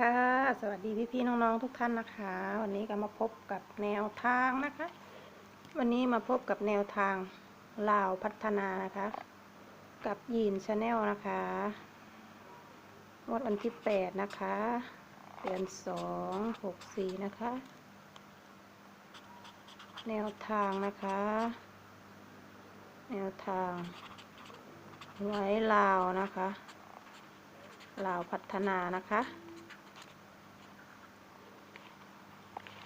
ค่ะ สวัสดีพี่ๆน้องๆทุกท่านนะคะ วันนี้ก็มาพบกับแนวทางนะคะ วันนี้มาพบกับแนวทางลาวพัฒนานะคะ กับยีนชาแนลนะคะงวดวันที่แปดนะคะเดือนสองหกสี่นะคะ แนวทางนะคะ แนวทาง ไว้ลาวนะคะลาวพัฒนานะคะ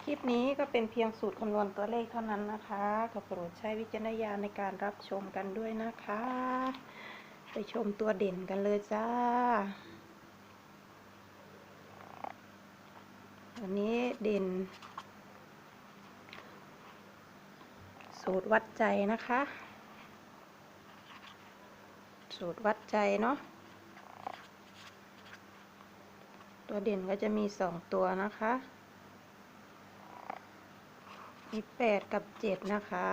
คลิปนี้ก็เป็นเพียงสูตรคำนวณตัวเลขเท่านั้นนะคะก็โปรดใช้วิจารณญาณในการรับชมกันด้วยนะคะ ไปชมตัวเด่นกันเลยจ้า วันนี้เด่น สูตรวัดใจนะคะ สูตรวัดใจเนาะ ตัวเด่นก็จะมีสองตัวนะคะ มีแปดกับเจ็ดนะคะ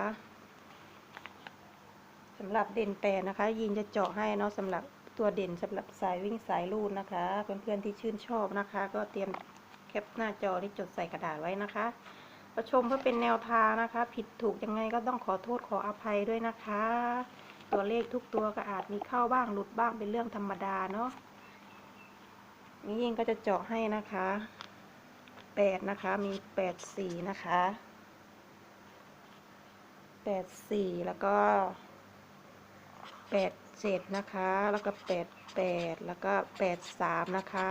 สำหรับเด่นแปดนะคะ ยินจะเจาะให้เนาะสำหรับตัวเด่นสำหรับสายวิ่งสายลูดนะคะ เพื่อนๆที่ชื่นชอบนะคะ ก็เตรียมแคปหน้าจอที่จดใส่กระดาษไว้นะคะประชมเพื่อเป็นแนวทางนะคะ ผิดถูกยังไงก็ต้องขอโทษขออภัยด้วยนะคะ ตัวเลขทุกตัวก็อาจมีเข้าบ้างหลุดบ้างเป็นเรื่องธรรมดาเนาะนี่ยิ่งก็จะเจาะให้นะคะแปดนะคะมีแปดสี่นะคะ แปดสี่แล้วก็แปดเจ็ดนะคะ แล้วก็แปดแปดแล้วก็แปดสามนะคะ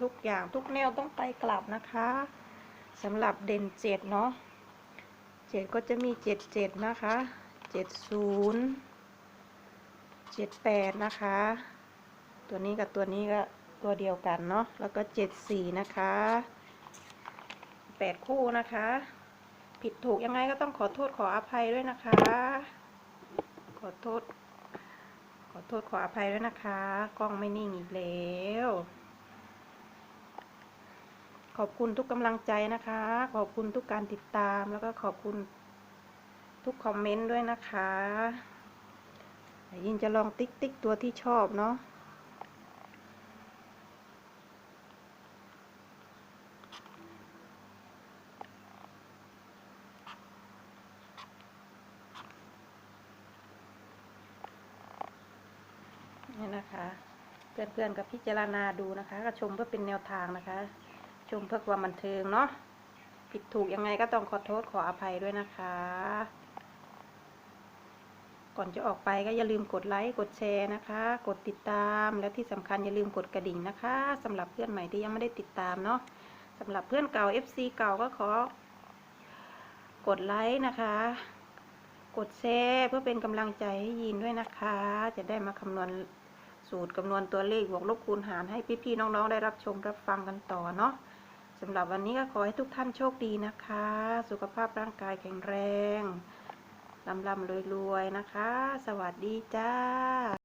ทุกอย่างทุกแนวต้องไปกลับนะคะสำหรับเด่นเจ็ดเนาะเจ็ดก็จะมีเจ็ดเจ็ดนะคะเจ็ดศูนย์เจ็ดแปดนะคะ ตัวนี้กับตัวนี้ก็ตัวเดียวกันเนาะแล้วก็เจ็ดสี่นะคะแปดคู่นะคะ ผิดถูกยังไงก็ต้องขอโทษขออภัยด้วยนะคะ ขอโทษ ขอโทษขออภัยด้วยนะคะ กล้องไม่นิ่งอีกแล้ว ขอบคุณทุกกำลังใจนะคะ ขอบคุณทุกการติดตามแล้วก็ขอบคุณทุกคอมเมนต์ด้วยนะคะยินจะลองติ๊กติ๊กตัวที่ชอบเนาะ นี่นะคะ เพื่อนๆกับพิจารณาดูนะคะ ก็ชมเพื่อเป็นแนวทางนะคะ ชมเพื่อความบันเทิงเนาะผิดถูกยังไงก็ต้องขอโทษขออภัยด้วยนะคะ ก่อนจะออกไปก็อย่าลืมกดไลค์กดแชร์นะคะ กดติดตามและที่สำคัญอย่าลืมกดกระดิ่งนะคะสำหรับเพื่อนใหม่ที่ยังไม่ได้ติดตามเนาะสำหรับเพื่อนเก่า FC เก่าก็ขอกดไลค์นะคะ กดแชร์เพื่อเป็นกำลังใจให้ยินด้วยนะคะ จะได้มาคำนวณ สูตรคำนวณตัวเลขบวกลบคูณหารให้พี่ๆน้องๆได้รับชมรับฟังกันต่อเนาะสำหรับวันนี้ก็ขอให้ทุกท่านโชคดีนะคะ สุขภาพร่างกายแข็งแรงลำลำรวยๆนะคะ สวัสดีจ้า